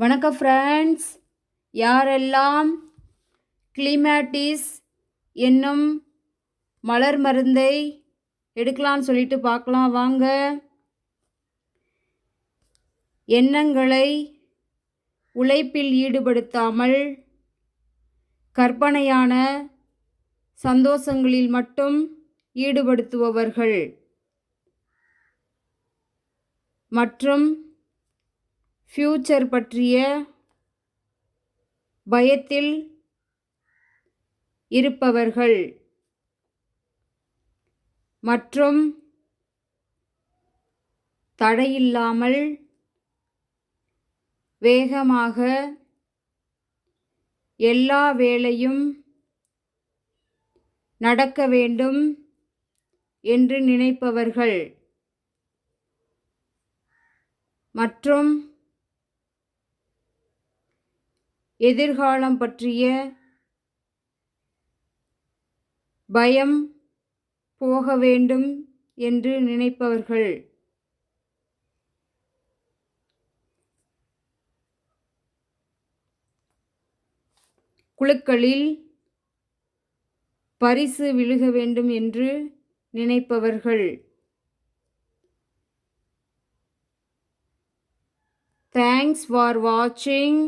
வணக்கம் ஃப்ரெண்ட்ஸ் யாரெல்லாம் கிளிமேட்டிஸ் என்னும் மலர் மருந்தை எடுக்கலான்னு சொல்லிட்டு பார்க்கலாம் வாங்க. எண்ணங்களை உழைப்பில் ஈடுபடுத்தாமல் கற்பனையான சந்தோஷங்களில் மட்டும் ஈடுபடுத்துபவர்கள். மற்றும் ஃப்யூச்சர் பற்றிய பயத்தில் இருப்பவர்கள் மற்றும் தடையில்லாமல் வேகமாக எல்லா வேலையும் நடக்க வேண்டும் என்று நினைப்பவர்கள் மற்றும் எதிர்காலம் பற்றிய பயம் போக வேண்டும் என்று நினைப்பவர்கள். குழுக்களில் பரிசு விழுக வேண்டும் என்று நினைப்பவர்கள். தேங்க்ஸ் ஃபார் வாட்சிங்